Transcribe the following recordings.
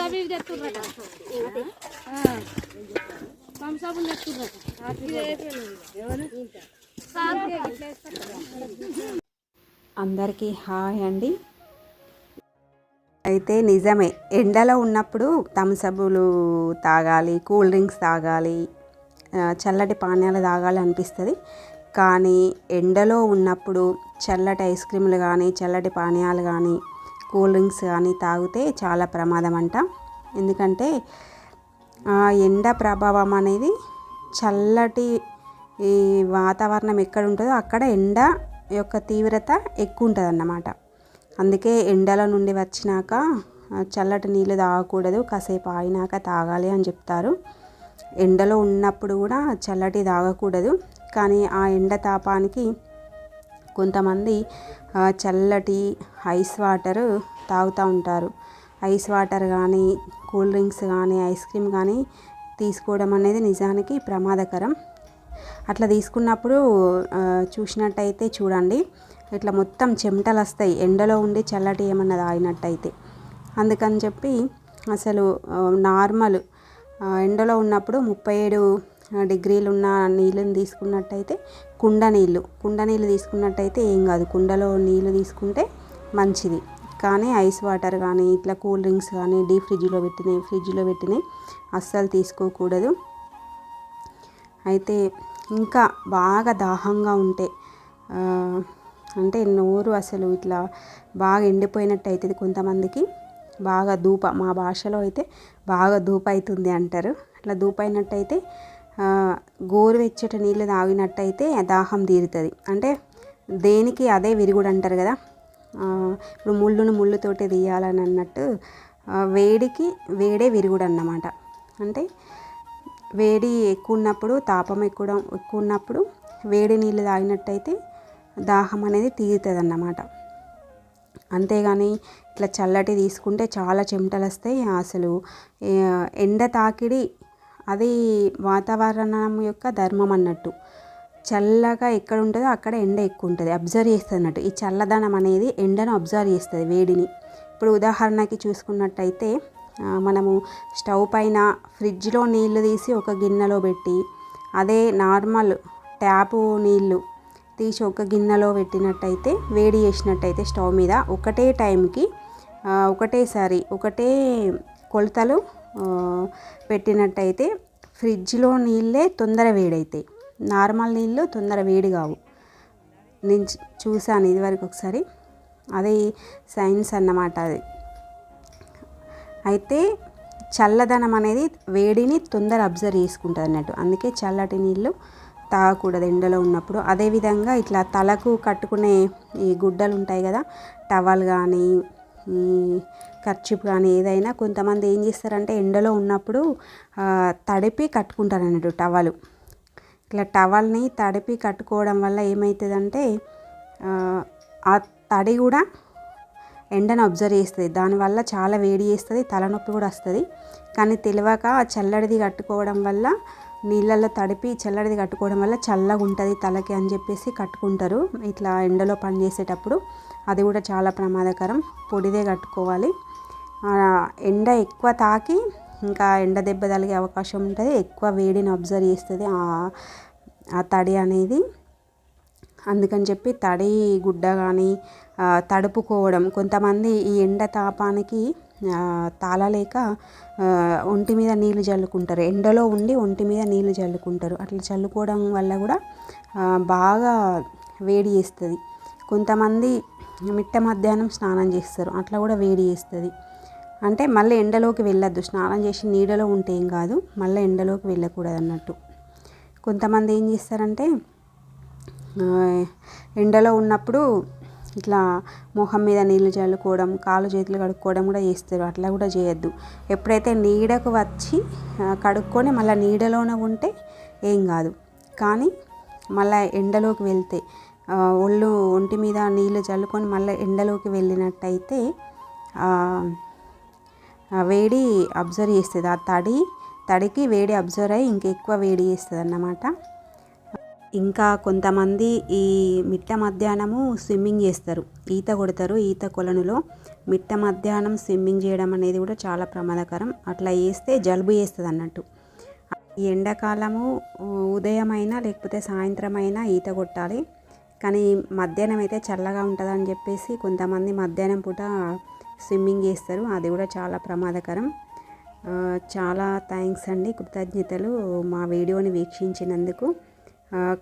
సబ్బులు అవి తెచ్చుర్రట తెచ్చుర్రట అందరికీ హాయ్ అండి. అయితే నిజమే ఎండలో ఉన్నప్పుడు థమ్సబులు తాగాలి కూల్ డ్రింక్స్ తాగాలి చల్లటి పానీయాలు తాగాలి అనిపిస్తుంది. కానీ ఎండలో ఉన్నప్పుడు చల్లటి ఐస్ క్రీములు కానీ చల్లటి పానీయాలు కానీ కూల్ డ్రింక్స్ కానీ తాగితే చాలా ప్రమాదం అంట ఎందుకంటే ఆ ఎండ ప్రభావం అనేది చల్లటి ఈ వాతావరణం ఎక్కడ ఉంటుందో అక్కడ ఎండ యొక్క తీవ్రత ఎక్కువ ఉంటుంది అన్నమాట అందుకే ఎండల నుండి వచ్చినాక చల్లటి నీళ్ళు తాగకూడదు కాసేపు ఆగినాక తాగాలి అని చెప్తారు. ఎండలో ఉన్నప్పుడు కూడా చల్లటి తాగకూడదు. కానీ ఆ ఎండ తాపానికి కొంతమంది చల్లటి ఐస్ వాటర్ తాగుతూ ఉంటారు. ఐస్ వాటర్ కానీ కూల్ డ్రింక్స్ కానీ ఐస్ క్రీమ్ కానీ తీసుకోవడం అనేది నిజానికి ప్రమాదకరం. అట్లా తీసుకున్నప్పుడు చూసినట్టయితే చూడండి ఇట్లా మొత్తం చెమటలు వస్తాయి. ఎండలో ఉండి చల్లటి ఏమన్నా తాగినట్టయితే. అందుకని చెప్పి అసలు నార్మల్ ఎండలో ఉన్నప్పుడు ముప్పై ఏడు డిగ్రీలు ఉన్న నీళ్ళని తీసుకున్నట్టయితే కుండ నీళ్ళు. కుండ నీళ్ళు తీసుకున్నట్టయితే ఏం కాదు. కుండలో నీళ్ళు తీసుకుంటే మంచిది. కానీ ఐస్ వాటర్ కానీ ఇట్లా కూల్ డ్రింక్స్ కానీ డీ ఫ్రిడ్జ్లో పెట్టినవి ఫ్రిడ్జ్లో పెట్టినవి అస్సలు తీసుకోకూడదు. అయితే ఇంకా బాగా దాహంగా ఉంటే అంటే నోరు అసలు ఇట్లా బాగా ఎండిపోయినట్టు అవుతుంది కొంతమందికి. బాగా ధూప మా భాషలో అయితే బాగా ధూప అవుతుంది అంటారు. అట్లా ధూప అయినట్టయితే గోరువెచ్చటి నీళ్ళు తాగినట్టయితే దాహం తీరుతుంది. అంటే దేనికి అదే విరుగుడు అంటారు కదా. ఇప్పుడు ముళ్ళును ముళ్ళుతోటి తీయాలని అన్నట్టు వేడికి వేడే విరుగుడు అన్నమాట అంటే వేడి ఎక్కువ ఉన్నప్పుడు తాపం ఎక్కువ ఎక్కువ ఉన్నప్పుడు వేడి నీళ్ళు తాగినట్టయితే దాహం అనేది తీరుతుంది అన్నమాట అంతేగాని ఇట్లా చల్లటి తీసుకుంటే చాలా చెమటలు వస్తాయి అసలు ఎండ తాకిడి అది వాతావరణం యొక్క ధర్మం అన్నట్టు. చల్లగా ఎక్కడ ఉంటుందో అక్కడ ఎండ ఎక్కువ ఉంటుంది అబ్జర్వ్ చేస్తుంది అన్నట్టు ఈ చల్లదనం అనేది ఎండను అబ్జర్వ్ చేస్తుంది వేడిని. ఇప్పుడు ఉదాహరణకి చూసుకున్నట్టయితే మనము స్టవ్ పైన ఫ్రిడ్జ్లో నీళ్ళు తీసి ఒక గిన్నెలో పెట్టి అదే నార్మల్ ట్యాపు నీళ్ళు తీసి ఒక గిన్నెలో పెట్టినట్టయితే వేడి చేసినట్టయితే స్టవ్ మీద ఒకటే టైంకి ఒకటేసారి ఒకటే కొలతలు పెట్టినట్టయితే ఫ్రిడ్జ్లో నీళ్ళే తొందర వేడవుతాయి నార్మల్ నీళ్ళు తొందర వేడి కావు. నేను చూశాను ఇదివరకు ఒకసారి. అది సైన్స్ అన్నమాట అది. అయితే చల్లదనం అనేది వేడిని తొందర అబ్జర్వ్ చేసుకుంటుంది అన్నట్టు. అందుకే చల్లటి నీళ్ళు తాగకూడదు ఎండలో ఉన్నప్పుడు. అదేవిధంగా ఇట్లా తలకు కట్టుకునే ఈ గుడ్డలు ఉంటాయి కదా టవల్ కానీ ఈ కర్చిప్ కానీ ఏదైనా కొంతమంది ఏం చేస్తారంటే ఎండలో ఉన్నప్పుడు తడిపి కట్టుకుంటారు అన్నట్టు టవలు. ఇట్లా టవల్ని తడిపి కట్టుకోవడం వల్ల ఏమవుతుందంటే ఆ తడి కూడా ఎండను అబ్జర్వ్ చేస్తుంది. దానివల్ల చాలా వేడి చేస్తుంది తలనొప్పి కూడా వస్తుంది. కానీ తెలియక చల్లడిది కట్టుకోవడం వల్ల నీళ్ళల్లో తడిపి చల్లడిది కట్టుకోవడం వల్ల చల్లగా ఉంటుంది తలకి అని చెప్పేసి కట్టుకుంటారు. ఇట్లా ఎండలో పని చేసేటప్పుడు అది కూడా చాలా ప్రమాదకరం. పొడిదే కట్టుకోవాలి. ఎండ ఎక్కువ తాకి ఇంకా ఎండ దెబ్బ తలిగే అవకాశం ఉంటుంది. ఎక్కువ వేడిని అబ్జర్వ్ చేస్తుంది ఆ తడి అనేది. అందుకని చెప్పి తడి గుడ్డ కానీ తడుపుకోవడం కొంతమంది ఈ ఎండ తాపానికి తాళలేక ఒంటి మీద నీళ్ళు చల్లుకుంటారు ఎండలో ఉండి ఒంటి మీద నీళ్ళు చల్లుకుంటారు అట్లా చల్లుకోవడం వల్ల కూడా బాగా వేడి చేస్తుంది. కొంతమంది మిట్ట మధ్యాహ్నం స్నానం చేస్తారు. అట్లా కూడా వేడి చేస్తుంది. అంటే మళ్ళీ ఎండలోకి వెళ్ళొద్దు. స్నానం చేసి నీడలో ఉంటే ఏం కాదు. మళ్ళీ ఎండలోకి వెళ్ళకూడదు అన్నట్టు కొంతమంది ఏం చేస్తారంటే ఎండలో ఉన్నప్పుడు ఇట్లా మొహం మీద నీళ్ళు చల్లుకోవడం కాళ్ళు చేతులు కడుక్కోవడం కూడా చేస్తారు. అట్లా కూడా చేయొద్దు. ఎప్పుడైతే నీడకు వచ్చి కడుక్కొని మళ్ళీ నీడలోనే ఉంటే ఏం కాదు. కానీ మళ్ళీ ఎండలోకి వెళ్తే ఒళ్ళు ఒంటి మీద నీళ్ళు చల్లుకొని మళ్ళీ ఎండలోకి వెళ్ళినట్టయితే వేడి అబ్జర్వ్ చేస్తుంది. ఆ తడి తడికి వేడి అబ్జర్వ్ అయ్యి ఇంకెక్కువ వేడి చేస్తుంది అన్నమాట. ఇంకా కొంతమంది ఈ మిట్ట మధ్యాహ్నము స్విమ్మింగ్ చేస్తారు. ఈత కొడతారు. ఈత కొలనులో మిట్ట మధ్యాహ్నం స్విమ్మింగ్ చేయడం అనేది కూడా చాలా ప్రమాదకరం. అట్లా వేస్తే జలుబు వేస్తుంది అన్నట్టు. ఈ ఎండాకాలము ఉదయం అయినా లేకపోతే సాయంత్రం అయినా ఈత కొట్టాలి. కానీ మధ్యాహ్నం అయితే చల్లగా ఉంటుందని చెప్పేసి కొంతమంది మధ్యాహ్నం పూట స్విమ్మింగ్ చేస్తారు. అది కూడా చాలా ప్రమాదకరం. చాలా థ్యాంక్స్ అండి. కృతజ్ఞతలు మా వీడియోని వీక్షించినందుకు.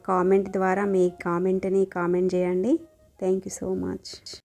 కామెంట్ ద్వారా మీ కామెంట్ని కామెంట్ చేయండి. Thank you so much.